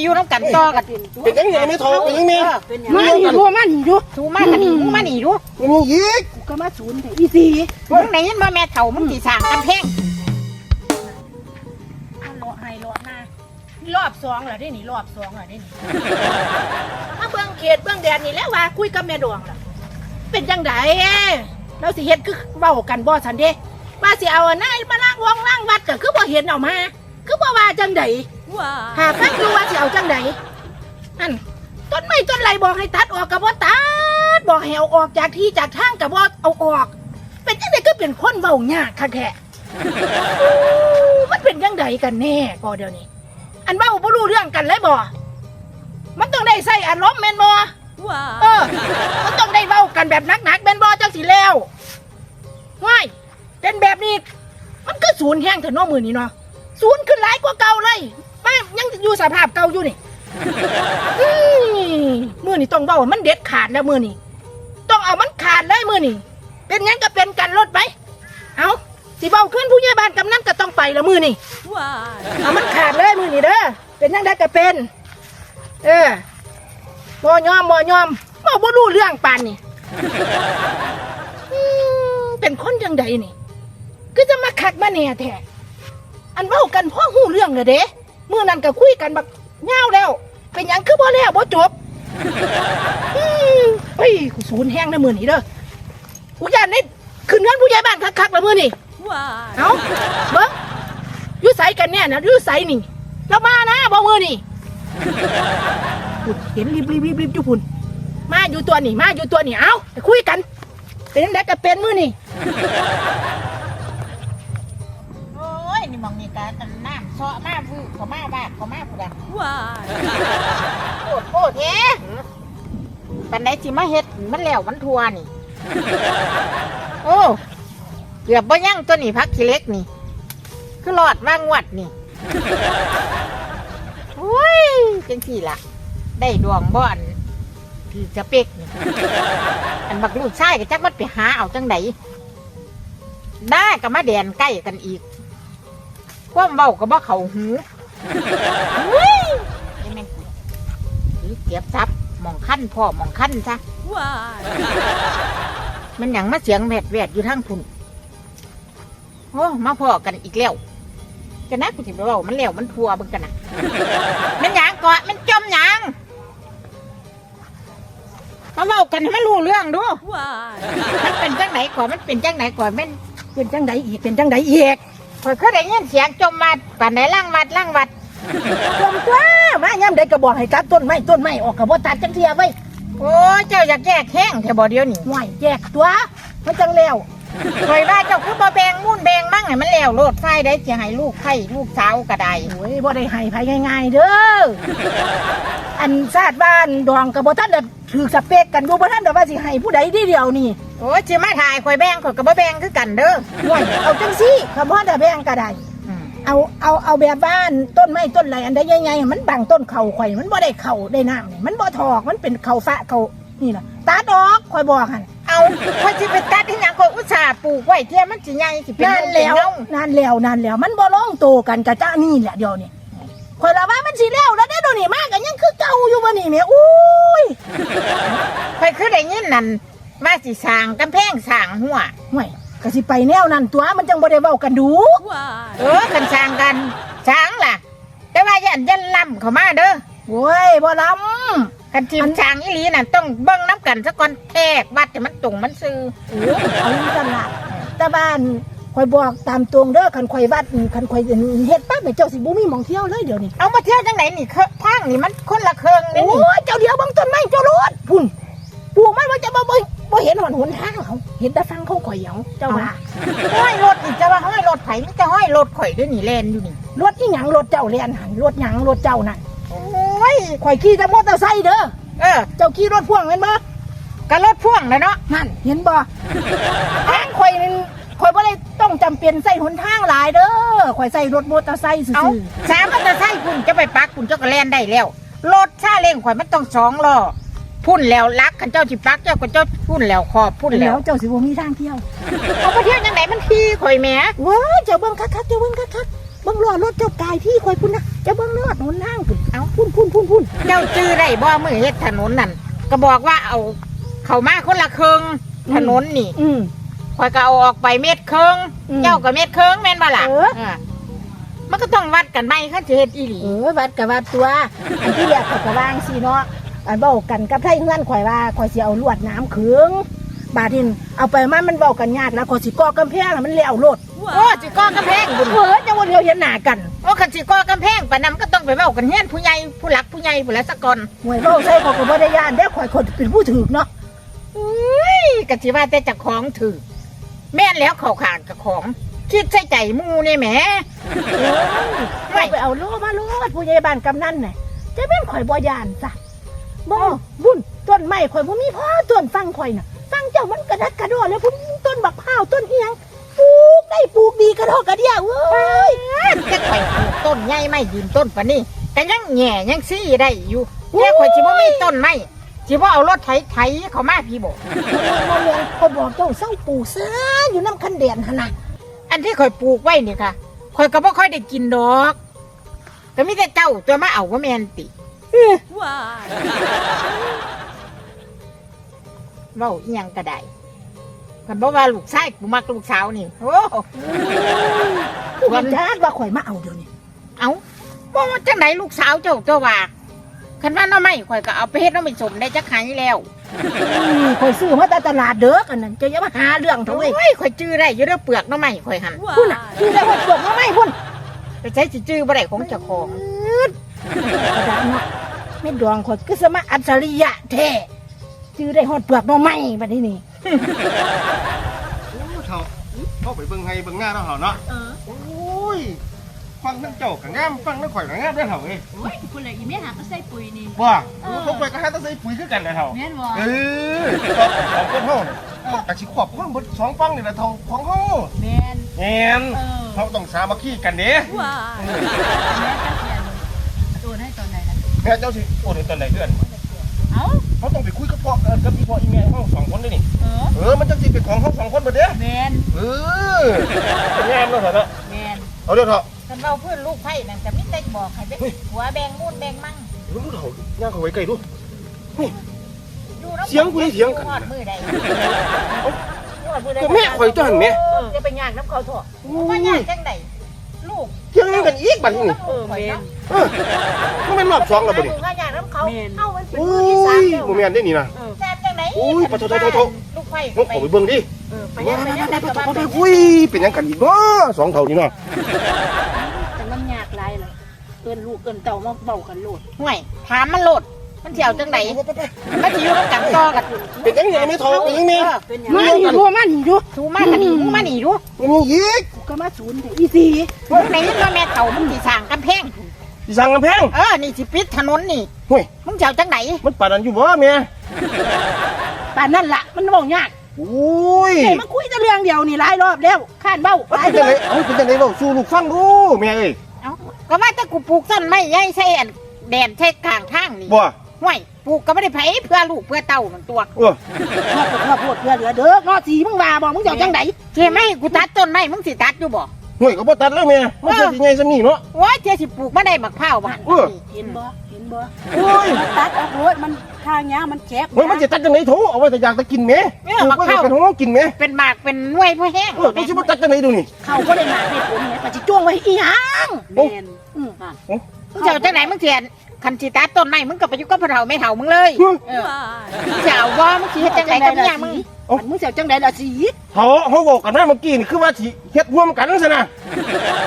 มันมาสิอยู่น้ำกันต่อกันเป็นยังไงไม่ทองเป็นยังไงมาหนีดูมาหนีดูสู้มากกันนี่มึงมานี่ดูมันยังยีกกูก็มาศูนย์แต่อีสีมึงไหนยินว่าแม่เฒ่ามึงสิสร้างกำแพงมันเลาะให้เลาะหน้านี่รอบสองเหรอได้นี่รอบสองเหรอได้นี่มาเบื้องเขตเบื้องแดนนี่แล้วว่าคุยกับแม่ดวงล่ะเป็นจังไดเราสิเฮ็ดคือเว้ากันบ่สันเด้ว่าสิเอานายมาล้างวงล้างวัดก็คือบ่เห็นเออกมา คือบ่ว่าจังไดหาฟังดูว่าสิเอาจังไดอันต้นไม้ต้นไรบอกให้ตัดออกก็บ่ตัดบอกให้เอาออกจากที่จากทางก็บ่เอาออก เป็นจังไดก็เป็นคนเว้ายากคักแท้อู้มันเป็นจังไดกันแน่ก็เดี๋ยวนี้ อันเว้าบ่รู้เรื่องกันเลยบ่มันต้องได้ใส่อารมณ์แม่นบ่เออมันต้องได้เว้ากันแบบหนักๆเป็นบอจังสิแล้วว้ายเป็นแบบนี้ มันก็ศูนย์แห้งเถอะเน้อมือนี้เนาะ ศูนย์ขึ้นหลายกว่าเก่าเลยมายังอยู่สภาพเก่าอยู่นี่อื้อมือนี่ต้องเว้าให้มันเด็ดขาดแล้วมือนี่ต้องเอามันขาดเลยมือนี่เป็นหยังก็เป็นกันรถไปเอาสิเบาขึ้นผู้ใหญ่บ้านกำนันก็ต้องไปแล้วมือนี่เอามันขาดเลยมือนี่เด้อ เป็นยังได้ก็เป็น เออบ่ยอมบ่ยอมบ่บ่รู้เรื่องปานนี่อืมเป็นคนจังใดนี่ ก็จะมาคักมาแหน่แท้ อันเว้ากันพ่อหูเรื่องเลยเด้มื้อนั้นก็คุยกันบักยาวแล้ว เป็นหยังคือบ่แล้วบ่จบอืมเฮ้ยกูสูญแห้งนะมื้อนี้เด้อกูอยากได้ขึ้นเงินผู้ใหญ่บ้านคักๆแล้วมื้อนี้เอาเบิ้งอยู่ใสกันเนี่ยนะอยู่ใสนี่แล้วมานะบ่มือนี่พุ่นเห็นรีบรีบรีบรีบอยู่พุ่นมาอยู่ตัวนี่มาอยู่ตัวนี่เอาไปคุยกัน เป็นได้ก็เป็นมือนี่ นน้ำเซาะมาฟูเขามาบ้านเขามาผู้ใดโคตรโคตรแท้ปันไหนสิมาเฮ็ดมันแล้วมันทัวนี่ โอ้เกือบบ่ยั่งตัวนี้พักขี้เล็กนี่ คือหลอดว่างวดนี่โอ้ยจังสี่ล่ะ ได้ดวงบ่อนที่จะเป๊กนี่อันบักลูกชายก็จักมันไปหาเอาจังไดได้ก็มาแดนใกล้กันอีก ความเบาก็บ่เข้าหูเฮ้ยนี่แม่งหรือเก็บทรัพย์หมองขั้นพ่อหมองขั้นซะมันหยังมาเสียงแวดแวดอยู่ทั้งพุ่นโอ้มาพอกันอีกแล้วจะนะกูสิไปเว่ามันแล้วมันทัวเบิ่งกันนะมันหยังเกาะมันจมหยังมาเว้ากันให้มันรู้เรื่องดูมันเป็นจังไหนก่อนมันเป็นจังไหนก่อนแม่นเป็นจังใดอีกเป็นจังใดอีก ข่อยเคยได้ยินเสียงจมมาป่านไหนล่างวัดล่างวัดจมตัวมาย่ำใดก็บอกให้ตัดต้นไม้ต้นไม้ออกก็บ่ตัดจังเทียไว้โอ้ยเจ้าอยากแยกแห้งแถวบ่เดียวนี่ห่วยแยกตัวมันจังแล้วข่อยว่าเจ้าคือบ่แบ่งมุ่นแบ่งมั่งให้มันแล้วโลดไฟได้สิให้ลูกไข่ลูกสาวก็ได้โอ้ยบ่ได้ให้ไผง่ายๆเด้ออันชาติบ้านดองก็บ่ทันได้ถือสเปกกันอยู่บ่ทันได้ว่าสิให้ผู้ใดทีเดียวนี่ โอ้ยสิมาถ่ายข่อยแบ่งข่อยก็บ่แบ่งคือกันเด้อห่วยเอาจังซี่คำว่าแต่แบ่งก็ได้อืมเอาเอาเอาแบบบ้านต้นไม้ต้นไรอันใดใหญ่ๆมันบังต้นเข่าข่อยมันบ่ได้เข่าได้น้ำนี่มันบ่ถอกมันเป็นเข่าฟ้าเข่านี่ล่ะตาดอกข่อยบอกหั่นเอาข่อยสิไปตัดที่หยังข่อยอุตส่าห์ปลูกไว้เที่ยมันสิใหญ่สิเป็นนานแล้วเงานานแล้วนานแล้ว มันบ่ลงโตกันกะจ้านี่แหละเดี๋ยวนี้ข่อยละว่ามันสิแล้วแล้วได้อเดี๋ยวนี้มากกันยังคือเก่าอยู่บ่นี่แม่อุ้ยข่อยคือได้ยินนั่น ว่าสิสร้างกำแพงสร้างหัวห่วยก็สิไปแนวนั้นตัวมันจังบ่ได้เว้ากันดู เออกันสร้างกันสร้างล่ะ แต่ว่าอย่ายันล่ำเข้ามาเด้อโอ้ยบ่ล้กันทีมสร้างอีหลีน่ะต้องเบิ่งน้ำกันซะก่อนแทกวัดให้มันตรงมันซื้อำโอ้ยเอาอยู่จังล่ะแต่บ้านข่อยบอกตามตรงเด้อคันข่อยวัดนี่คันข่อยเฮ็ดปั๊บเนี่ยเจ้าสิบ่มีหม่องเที่ยวเลยเดี๋ยวนี้เอามาเที่ยวจังไหนนี่เคอะทางนี่มันคนละเครื่องนี่โอ้ยเจ้าเดียวเบางต้นไม้เจ้ารถพุ่น ห็นหนหนทางเขาเห็นแต่ฟังเขาข่อยเหยาเจ้าว่าห้อยรถนี่จะว่าห้อยรถไผมันจะห้อยรถข่อยด้วยนี่แลนอยู่นี่รถอีหยังรถเจ้าเรียนหันรถหยังรถเจ้านั่นโอ้ยข่อยขี่แต่มอเตอร์ไซค์เด้อเออเจ้าขี่รถพ่วงเห็นบ่ก็รถพ่วงแล้วเนาะนั่นเห็นบ่ทางข่อยนี่ข่อยบ่ได้ต้องจำเป็นใส่หนทางหลายเด้อข่อยใส่รถมอเตอร์ไซค์ซื่เอาอสามมันจะใช่คุณจะไปปักคุณเจ้าก็แล่นได้แล้วรถซาเล้งข่อยมันต้องสองล้อ พุ่นแล้วลักขันเจ้าสิปักเจ้าก็เจ้าพุ่นแล้วขอบพุ่นๆแล้แล้ววเจ้าสิบ่มีทางเที่ยวเอาไปเที่ยวจังไหนมันขี่ข่อยแหม่ว้ายเจ้าเบิ่งคักๆเจ้าเบิ่งคักเบิ่งรอดรถเจ้ากายที่คอยพุ่นนะเจะเบิ่งรอดหนทางพุ่นเอาพุ่นพุ่นพุ่นพุ่นเจ้าจื้อได้บ่มือเฮ็ดถนนนั่นก็บอกว่าเอา เข้ามาคนละครึ่งถนนนี่อืม ข่อยก็เอาออกไปเม็ดครึ่งอืมเจ้าก็เม็ดครึ่งแม่นบ่ล่ะเออ เออมันก็ต้องวัดกันไหมคันสิเฮ็ดอีหลี เออวัดกับวัดตัวอันที่เรียกเขาก็วางสิเนาะ อันเบ้ากันกับไทยเงื่อนข่อยว่าข่อยสิเอาลวดน้ำขึงบาดนี้เอาไปมามันเบ้ากันยากแล้วข่อยสิก่อกำแพงให้มันแล้วโลดโอ้สิก่อกำแพงบุญเออจะวันเดียวเห็นหน้ากันโอ้คันสิก่อกำแพงปานนั้นก็ต้องไปเว้ากันเฮียนผู้ใหญ่ผู้หลักผู้ใหญ่ผู้ละสะก่อนหวยเบ้าใส่ข่อยก็บ่ได้ย่านเด้ข่อยคนเป็นผู้ถือเนาะอุ้ยก็สิว่าแต่เจะของถือแม่นแล้วเข้าข้างกับของคิดใส่ใจหมู่นี่แหมไม่ไปเอาโลมาโลดผู้ใหญ่บ้านกำนันน่ะจะเป็นข่อยบ่ย่านซะ บ่บุญต้นไม้ข่อยบ่มีพ่อต้นฟังข่อยน่ะฟังเจ้ามันกระดักกระดอแล้วพุ่นต้นบักพร้าวต้นเอียงปลูกได้ปลูกดีกระดอกกระเดียเว้ยจะข่อยปลูกต้นใหญ่ไม่ยืนต้นปานนี้แต่ยังแหง่ยังซี่ได้อยู่เนี่ยข่อยสิบ่มีต้นไม้สิบ่เอารถไถไถเข้ามาพี่บ่บ่เรียนข่อยบอกเจ้าเศร้าปลูกซะอยู่น้ำคันแดนหั่นน่ะอันที่ข่อยปลูกไว้นี่ค่ะข่อยก็บ่ค่อยได้กินดอกก็มีแต่เจ้าตัวมาเอาว่าแม่นติ เว้าอีหยังก็ได้คันบ่ว่าลูกชายกูมักลูกสาวนี่โอ้คือมันจักว่าข่อยมาเอาเดี๋ยวนี้เอาบ่ว่าจังไดลูกสาวเจ้าตัวว่าคันว่าหน้อไม่ข่อยก็เอาไปเฮ็ดหน้อไม่สมได้จักไห้แล้วอืมข่อยซื้อมาแต่ตลาดเด้ออันนั้นเจะอย่ามาหาเรื่องเถอะเว้ยโอ้ยข่อยจื้อได้อยู่เด้อเปลือกหน้อไม่ข่อยหั่นพุ่นน่ะซื้อได้หดปวดมาไหมพุ่นไปใช้สิจื้อบ่ได้ของเจ้าของ กระดาษเนาะไม่ดวงข่อยก็สมาอัจฉริยะแท้ซื้อได้หดเปลือกมาไหมบัดนี้นี่โอ้เท่าเข้าไปเบิ่งให้เบิ่งหน้าเราเหรอเนาะโอ้ยฟังทั้งเจ้ากับงามฟังทั้งข่อยกับงามได้อเท่าเอ้ยโอ้ยคุณเลยอีแม่หาก็ใส่ปุ๋ยนี่ว่าโอ้เขาไปก็หาต้องใส่ปุ๋ยคือกันเลยเท่าแม่นบ่เออสองคนเฮาเนี่ยกะสิขอบความเบดสองฟังนี่แหละเท่าของเฮาแม่นแม่นเออเขาต้องสามัคคีกันเด้ว้า แม่เจ้าสิโอ้เดี๋ยวตอนไหนเพื่อนเอ้าเขาต้องไปคุยกับพ่อเออกับพี่พ่ออีแม่เฮาสองคนเลยนี่ เออเออ มันจังสิเป็นของเฮาสองคนเบิดเด้แม่นเออเป็นงามแล้วเหรอเนาะแม่นเอาเด้อเถอะคันเว้าเพื่อนลูกไผ่นั่นจะมีแต่บอกให้เป็นหัวแบงมูนแบงมั่งดูดูเถอะย่างเข้าไว้ใกล้ดู อยู่น้ำเสียงคุยเสียงกันฮอดมือใดก็แม่ข่อยตัวหันแม่เออจะไปย่างน้ำเขาเถอะว่าอยากจังไดลูกเที่ยงกันอีกบัดนี้นี่เออแม่นเออมันเป็นรอบสองแล้วบ่ดิว่าย่างน้ำเขาแม่นเข้ามันเป็นโอ้มือที่สามยแล้วบ่แม่นได้นี่นะแซ่บจังไดโอ้ยปะโถโถโถโถลูกไผ่ต้องขอไปเบิ่งดิเออไปย่างไปย่างไปกับบ้านไปคุยเป็นหยังกันอีกเนาะสองเท่านี้เนาะแต่มันยากไรเลยเอินลูกเอินเต่ามาเบากันโลดห่วยถามมันโลดมันเที่ยวจังไดมันสิอยู่กับกันต่อกันเป็นยังยังไม่ท้อเป็นยังไงเป็นยังมาหนีดูมาหนีดูสูมากันหนีดูมันยังอีก กูก็มาศูนย์แต่อีสีมึงไหนยินว่าแม่เฒ่ามึงสิสร้างกำแพงสิสั่งกำแพงเออนี่สิปิดถนนนี่ห่วยมึงเที่ยวจังไดมันปานนั้นอยู่บ่แม่ป่านนั่นละมันบอกยากโอ้ยเฮ้ยมันคุยแต่เรื่องเดียวนี่หลายรอบแล้วคาดเบ้าหลายเป็นรจัองบไดเอาเป็นจังไดเว้าสู่ลูกฟังดูแม่เอ้ยเอ้าก็ว่าแต่กูปลูกต้นไม้ใหญ่ใส่อันแดนใส่ข้างทางนี่บ่ห่วย ปลูกก็ไม่ได้ไผเพื่อลูกเพื่อเต้ามันตัวเออพ่อปวดพ่อปวดเพื่อเหลือเด้องอสีมึงว่าบอกมึงจะเอาจังไดเจ๊ไม่กูตัดต้นไม้มึงสิตัดอยู่บ่ห่วยก็บ่ตัดแล้วแม่มันจะสิไงซำนี่เนาะว่าเจ๊สิปลูกมาได้บักพร้าวบ้านเออ เห็นบ่เห็นบ่โอ้ยมันตัดออกรถมันทางเนี้ยมันแคบห่วยมันจะตัดจังไดโถเอาไว้แต่อยากจะกินแม่ปลูกไว้แต่เป็นของเรากินแม่เป็นหมากเป็นหน่วยพ่อแห้งเออมันสิบ่ตัดจังไดดูนี่ เขาก็ได้มาให้ผลไงมันจะจ้วงไว้อีหยังโอ้แม่นอืม มึงจะเอาจังไหนมึงเทียน คันสิตัดต้นไม้มึงก็ไปอยู่กับพ่อเฒ่าแม่เฒ่ามึงเลยเฮ้ยเออมึงจะเอาว่ามึงสิเฮ็ดจังไหนกับเมียมึงมันมึงจะเอาจังไดล่ะสีเขาเขาบอกกันนะเมื่อกี้นี่คือว่าสิเฮ็ดร่วมกันซะนะ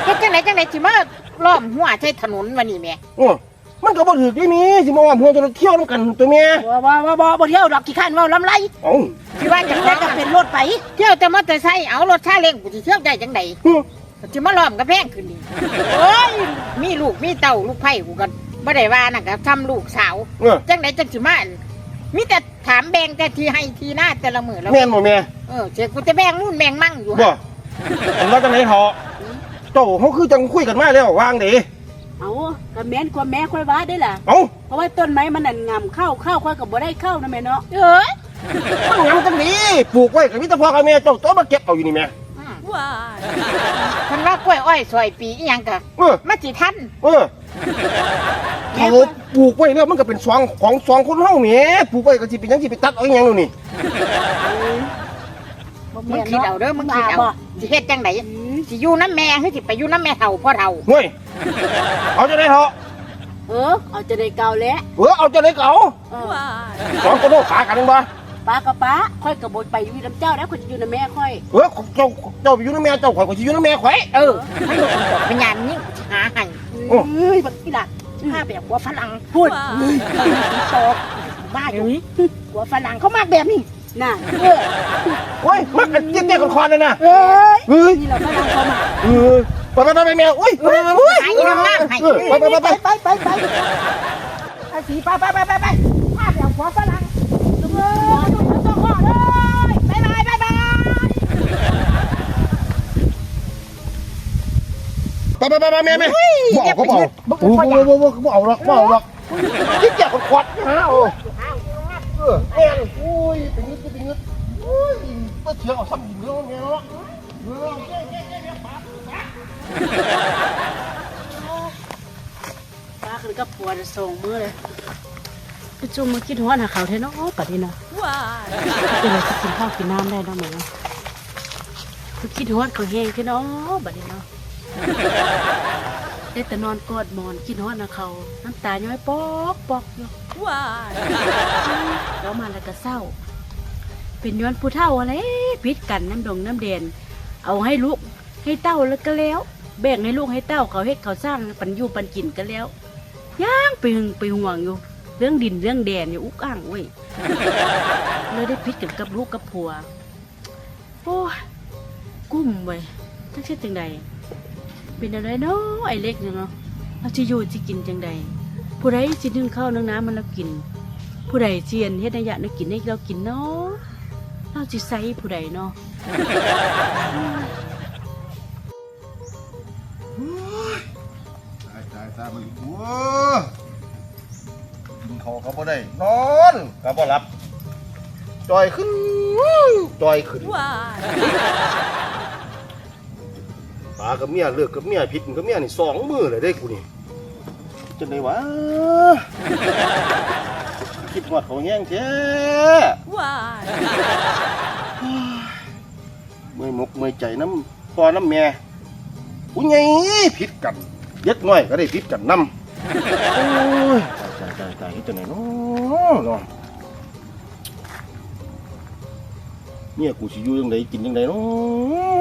เฮ็ดจังไหนจังไหนสิมาล้อมหัวใช้ถนนวันนี้แม่โอ้มันก็บ่ถือที่นี่สิมาว่าหัวจะเที่ยวนํกันตัวเมียบ่บ่บ่บ่บ่เที่ยวดอกกี่ขั้นเว่าลำไรเอ้าสิว่าจังแต่ไดก็ก็เป็เป็นนรถไป เที่ยวแต่มอเตอร์ไซค์เอารถซาเล้งกูสิเที่ยวได้จังไดฮึสิมาล้อมกระแพงขึ้นนี่โอ้ยมีลูกมีเต้าลูกไผ่กูก็ บ่ได้ว่านั่นก็ทำลูกสาวเออ จังไหนจังสิมาอั่นมีแต่ถามแบ่งแต่ทีให้ทีหน้าแต่ละมื้อแล้วแม่นบ่แม่เออเจ๊กูจะแบ่งนู่นแบ่งมั่งอยู่บ่อันว่าจังไหนเถาะเจ้าเขาคือจังคุยกันมาแล้ววางเด้เอาก็แม่นกว่าแม่ค่อยว่าได้ล่ะ เอ้าเพราะว่าต้นไม้มันนั่นงามเข้าเข้าค่อยก็บ่ได้เข้านะแม่เนาะเอ้ยมันงามจังนี้ปลูกไว้ก็มีแต่พ่อกับแม่เจ้าตัวมาเก็บเอาอยู่นี่แม่อืมเพิ่นว่ากล้วยอ้อยซอยปีอีหยังกะเออมาสิทันเออ เขาปลูกไว้แล้วมันก็เป็นสองของสองคนเฮาแหมปลูกไว้ก็สิเป็นหยังสิไปตัดเอาอีหยังนู่นนี่มึงคิดเอาเด้อมึงคิดเอาสิเฮ็ดจังไดสิอยู่น้ำแม่หรือสิไปอยู่น้ำแม่เฒ่าพ่อเฒ่าเฮ้ยเอาจะได้เถอะเออเอาจะได้เก่าแล้วเออเอาจะได้เก่าเออสองคนโน้ขากันบ่ป้ากับป้าค่อยกับบไปอยู่น้ำเจ้าแล้วคนจะอยู่น้ำแม่ค่อยเออเจ้าเจ้าไปอยู่ในแม่เจ้าข่อยก็สิอยู่ในแม่ข่อยเออมันลูกมันบอกเป็นยามยิ่งหาให้ โอ้เฮ้ยบักอีหลักถ้าแบบว่าฝรั่งพูดตกบ้าอยู่หัวฝรั่งเขามากแบบนี้น่ะเออโอ้ยมันกันเตี้ยๆคอนๆนั่นน่ะเอ้ยเฮ้ยนี่เราฝรั่งเขามาเออไปไปไปแม่อุ้ยเออเฮ้ยหายน้ำหน้าให้เออไปไปไปไปไปไปไปไปอาสีไปไปไปไปไปมาแบบหัวฝรั่งเออดูตัวข้อเลยบายบายบายบาย ไปไปไปไปแม่แม่บอกเขาบอกโอ้โหบอกหรอกบอกหรอกที่เจ็บควัดนะโอ้เออแม่โอ้ยเป็นนึกเป็นนึกโอ้ยก็เชื่อเอาซ้ำอยู่เรื่องแม่เนาะเออป้าคือกับผัวจะส่งมือเลยไปจุ่มมาคิดหัวหน้าเขาเทเนาะปัดนี้เนาะเป็นอะไรที่กินข้าวกินน้ำได้เนาะเหมือนเนาะคือคิดหัวเขาแห้งเทเนาะบัดนี้เนาะ ได้แต่นอนกอดหมอนคิดหัวหน้าเขาน้ำตาย้อยปอกปอกอยู่แล้วมาแล้วก็เศร้า เป็นย้อนผู้เฒ่าอะไรพิษกันน้ำดงน้ำเด่นเอาให้ลูกให้เต้าแล้วก็แล้ว แบ่งให้ลูกให้เต้าเขาเฮ็ดเขาสร้างปันอยู่ปันกินกันแล้วย่างไปหึงไปห่วงอยู่ เรื่องดินเรื่องแดนอยู่อุกอ่างเว้ยเลยได้พิษกันกับลูกกับผัวโอ้ยกุ้มเว้ยทั้งเช่นจังใด เป็นอะไรเนาะไอ้เล็กเนี่ยเนาะเราจะอยู่จะกินจังใดผู้ใดสินึ่งข้าวนึ่งน้ำมันเรากิน ผู้ใดเจียนเฮ็ดนยะนึกกินให้เรากินเนาะเราจิใส่ผู้ใดเนาะตายตายตายมันโอ้กินเขาเขาบ่ได้ นอนก็บ่หลับจอยขึ้นจอยขึ้นปา กับเมียเลิกกับเมียผิดกับเมียนี่สองมือเลยได้กูนี่จังไดวะคิดว่าเขาแห้งแท้เมื่อยมกเมื่อยใจน้ำพอน้ำแม่กูไงผิดกันเย็ดน้อยก็ได้ผิดกันน้ำโอ้ยตายตายตายจังไหนเนาะ เนาะเนี่ยกูสิอยู่ยังไงกินยังไงเนา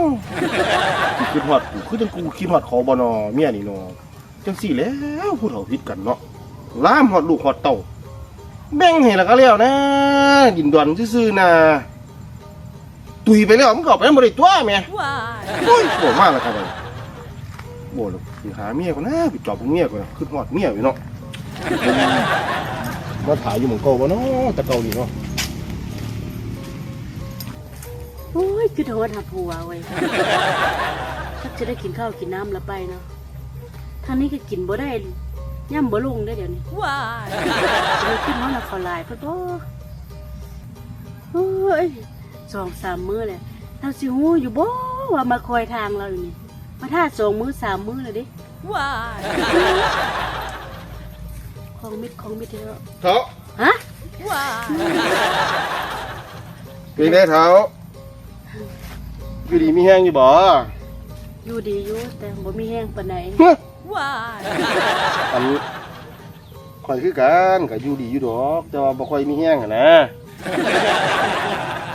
ะกูคิดฮอดกูคือจังกูคิดฮอดเขาบ่นอเมียนี่เนาะจังสี่แหล้วผู้เฒ่าผิดกันเนาะล้ามฮอดลูกฮอดเต้าแบ่งให้แล้วก็แล้วนะยินดอนซื่อๆนะตุยไปแล้วมันก็เอาไปบ่ได้ตัวแม่โอ้ยโหมากเลยครับโบ่เลยไปหาเมียก่อนนะไปจอบเมียก่อนนะขึ้นหอดเมียอยู่เนาะมาถ่ายอยู่หมองเก่าบ่เนาะแต่เก่านี่เนาะ ยคือโทษหาผัวเว้ยถ้าจะได้กินข้าวกินน้ำแล้วไปเนาะทางนี้ก็กินบ่ได้ย่ำบ่ลงได้เดี๋ยวนี้จะไปขึ้นห้องละเขาลายเพิ่นบ่โอ้ยสองสามมื้อเลยเราสิฮู้อยู่บ่ว่ามาคอยทางเราอยู่นี่มาท่าสองมื้อสามมื้อเลยเดิของมิดของมิดเถอะเท้าฮะเป็นไงเท้า อยู่ดีมีแห้งอยู่บ่อยู่ดีอยู่แต่บ่มีแห้งปานใดฮึอันข่อยคือกันก็อยู่ดีอยู่ดอก แต่ว่าบ่ค่อยมีแห้งอะนะ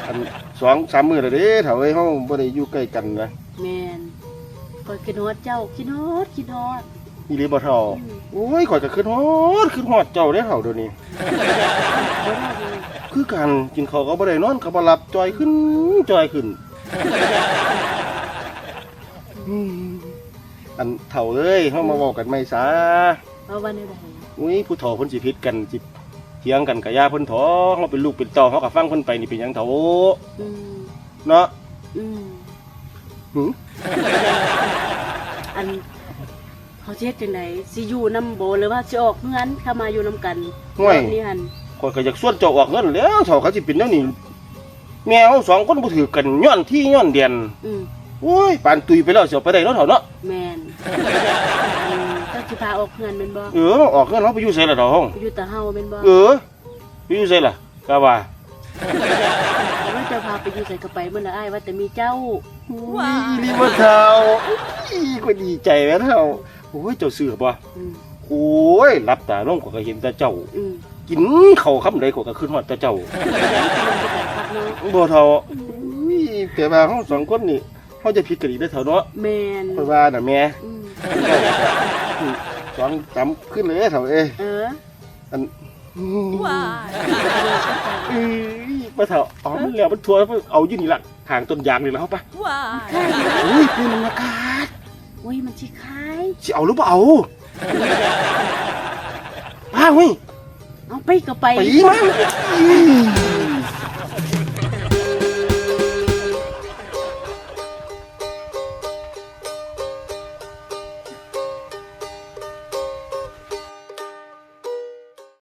อันสองสามมื้อแล้วเด้เถ้าเอ้ยเฮาบ่ได้อยู่ใกล้กันนะแม่นคอยคิดฮอดเจ้าคิดฮอดคิดฮอด อีหลีบ่เท่าโอ้ยข่อยก็ขึ้นฮอดขึ้นฮอดเจ้าเด้เท่าเดี๋ยวนี้ บ่ได้เลยคือการกินข้าวก็บ่ได้นอนก็บ่หลับจอยขึ้นจอยขึ้น อืมอันเฒ่าเอ้ยเฮามาเว้ากันใหม่ซะเอาวันนี้ได้อุ้ยผู้เฒ่าเพิ่นสิผิดกันสิเถียงกันก็อย่าเพิ่นท้อเฮาเป็นลูกเป็นเต้าเฮาก็ฟังเพิ่นไปนี่เป็นหยังเฒ่าอืมเนาะอืมหืออันเขาสิเฮ็ดจังไดสิอยู่นํโบหรือว่าสิออกเฮือนเข้ามาอยู่นํกันห่วยแบบนี่หั่น ข่อยก็อยากส่วนเจ้าออกเงินแหล้วเฒ่าเขาสิเป็นแนวนี้ แม่เฮาสองคนบ่ถือกันย้อนที่ย้อนเดียนอืมโอ้ยปานตุยไปแล้วเสียวไปได้แล้วเถอะเนาะแมนอืมเจ้าสิพาออกเงินเป็นบ่เออออกเงินเราไปอยู่ไสล่ะดอกห้องไปอยู่แตะเฮาเป็นบ่เออไปอยู่ไสล่ะก็ว่าแต่ว่าเจ้าพาไปอยู่ใส่กระไปเมื่อละอ้ายว่าแต่มีเจ้าว้าลีมาเท่าอีก็ดีใจแม่เท่าโอ้ยเจ้าเสือบ่อืมโอ้ยรับตาลงก็เห็นแต่เจ้า อืม กินข้าวคำใดก็ก็ขึ้นฮอดแต่เจ้าพักเนาะบ่เท่าอุ้ยแต่ว่าเฮาสองคนนี่เฮาจะผิดกันอีกได้อเท่าเนาะแมนเพราะว่าน่ะแม่อืมสองจำขึ้นเลยเท่าเอ้ยเอออันว้าเอ้ยมาเถอะอ๋อมันแล้วมันทัวร์เอาอยู่นี่ละทางต้นยางนี่แล้วปะว้าอุ้ยปืนมันอากาศโอ้ยมันสิคายสิเอาหรือเปล่าป้าเว้ย เอาไปก็ไป ไปมา